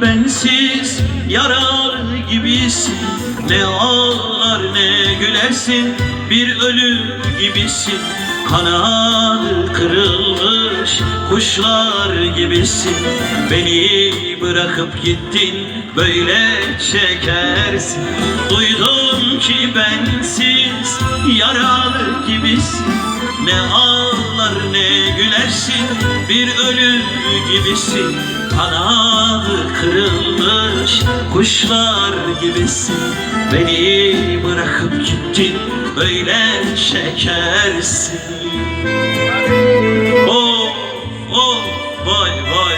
bensiz yaralı gibisin. Ne ağlar ne gülersin bir ölü gibisin. Kanadı kırılmış kuşlar gibisin. Beni bırakıp gittin böyle çekersin. Duydum ki bensiz yaralı gibisin. Ne ağlar var ne gülersin Bir ölü gibisin. Kanadı kırılmış kuşlar gibisin. Beni bırakıp gittin böyle şekersin. Oh, oh, vay vay